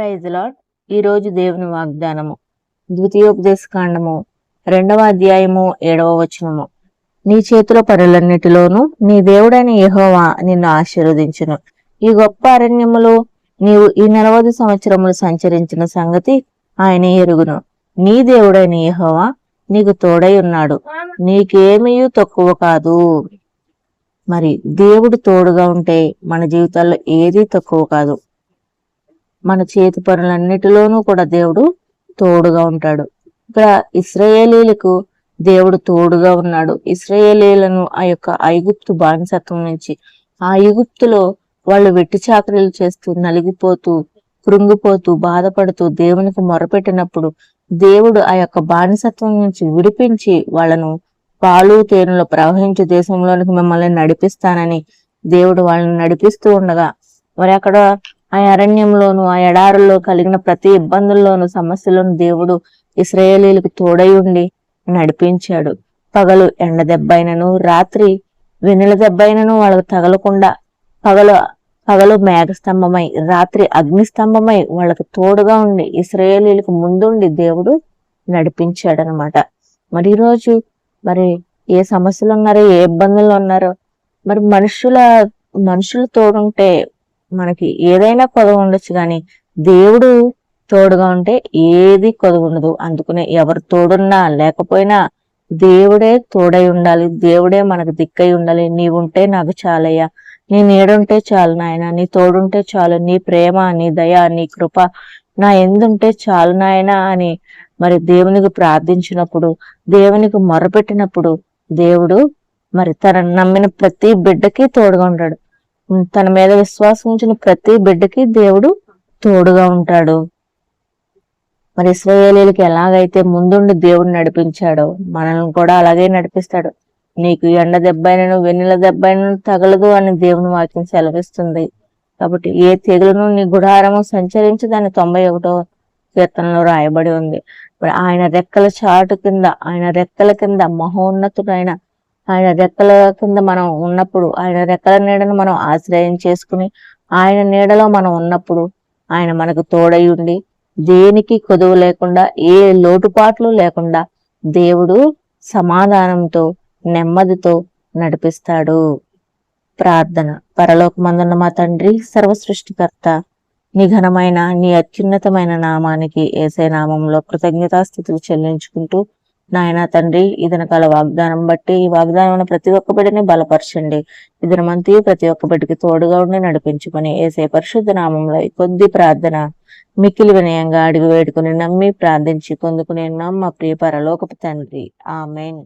Praise lord ఈరోజు దేవుని వాగ్దానము. ద్వితీయోపదేశ కాండము రెండవ అధ్యాయము ఏడవ వచనము. నీ చేతుల పనులన్నిటిలోనూ నీ దేవుడైన యహోవా నిన్ను ఆశీర్వదించును. ఈ గొప్ప అరణ్యములో నీవు ఈ నలవది సంవత్సరములు సంచరించిన సంగతి ఆయన ఎరుగును. నీ దేవుడైన యహోవా నీకు తోడై ఉన్నాడు. నీకేమీ తక్కువ కాదు. మరి దేవుడు తోడుగా ఉంటే మన జీవితాల్లో ఏది తక్కువ కాదు. మన చేతి పనులన్నిటిలోనూ కూడా దేవుడు తోడుగా ఉంటాడు. ఇక్కడ ఇస్రాయేలీలకు దేవుడు తోడుగా ఉన్నాడు. ఇస్రాయేలీలను ఆ యొక్క ఐగుప్తు బానిసత్వం నుంచి ఆ ఐగుప్తులో వాళ్ళు వెట్టి చాకరీలు చేస్తూ నలిగిపోతూ కృంగిపోతూ బాధపడుతూ దేవునికి మొరపెట్టినప్పుడు దేవుడు ఆ యొక్క బానిసత్వం నుంచి విడిపించి వాళ్ళను పాలు తేనెలు ప్రవహించే దేశంలోనికి మిమ్మల్ని నడిపిస్తానని దేవుడు వాళ్ళని నడిపిస్తూ ఉండగా మరి అక్కడ ఆ అరణ్యంలోను ఆ ఎడారుల్లో కలిగిన ప్రతి ఇబ్బందుల్లోను సమస్యలను దేవుడు ఇస్రాయేలీలకు తోడై ఉండి నడిపించాడు. పగలు ఎండ దెబ్బైనను రాత్రి వెన్నెల దెబ్బైనను వాళ్ళకు తగలకుండా పగలు పగలు మేఘస్తంభమై రాత్రి అగ్నిస్తంభమై వాళ్ళకు తోడుగా ఉండి ఇస్రాయేలీలకు ముందుండి దేవుడు నడిపించాడనమాట. మరి ఈరోజు మరి ఏ సమస్యలు ఉన్నారో ఏ ఇబ్బందులు ఉన్నారో మరి మనుషుల మనుషులు తోడుంటే మనకి ఏదైనా కొదవ ఉండొచ్చు కానీ దేవుడు తోడుగా ఉంటే ఏది కొదవ ఉండదు. అందుకనే ఎవరు తోడున్నా లేకపోయినా దేవుడే తోడై ఉండాలి. దేవుడే మనకు దిక్కై ఉండాలి. నీవుంటే నాకు చాలయ్యా. నీ నీడుంటే చాలు నాయన. నీ తోడుంటే చాలు. నీ ప్రేమ నీ దయ నీ కృప నా ఎందుంటే చాలు నాయన అని మరి దేవునికి ప్రార్థించినప్పుడు దేవునికి మొరపెట్టినప్పుడు దేవుడు మరి తన నమ్మిన ప్రతి బిడ్డకి తోడుగా ఉంటాడు. తన మీద విశ్వాసం ఉంచిన ప్రతి బిడ్డకి దేవుడు తోడుగా ఉంటాడు. మరి ఇస్రాయేలీలకి ఎలాగైతే ముందుండి దేవుడు నడిపించాడో మనల్ని కూడా అలాగే నడిపిస్తాడు. నీకు ఎండ దెబ్బైనను వెన్నెల దెబ్బైనను తగలదు అని దేవుని వాక్యం సెలవిస్తుంది. కాబట్టి ఏ తెగులను నీ గుడారము సంచరించి దాని తొంభై ఒకటో కీర్తనలో రాయబడి ఉంది. మరి ఆయన రెక్కల చాటు కింద ఆయన రెక్కల కింద మహోన్నతుడైన ఆయన రెక్కల కింద మనం ఉన్నప్పుడు ఆయన రెక్కల నీడను మనం ఆశ్రయం చేసుకుని ఆయన నీడలో మనం ఉన్నప్పుడు ఆయన మనకు తోడై ఉండి దేనికి కొదువు లేకుండా ఏ లోటుపాట్లు లేకుండా దేవుడు సమాధానంతో నెమ్మదితో నడిపిస్తాడు. ప్రార్థన. పరలోకమందున్న మా తండ్రి సర్వ సృష్టికర్త నీ ఘనమైన నీ అత్యున్నతమైన నామానికి ఏసే నామంలో కృతజ్ఞతాస్థితులు చెల్లించుకుంటూ నాయన తండ్రి ఇదనకాల వాగ్దానం బట్టి ఈ వాగ్దానం ప్రతి ఒక్క బిడ్డని బలపరచండి. ఇదనమంతి ప్రతి ఒక్క బిడ్డకి తోడుగా ఉండి నడిపించుకొని ఏసే పరిశుద్ధ నామంలో కొద్ది ప్రార్థన మిక్కిలి వినయంగా అడిగి వేడుకుని నమ్మి ప్రార్థించి పొందుకునే నమ్మ ప్రియ పరలోకపు తండ్రి. ఆమెన్.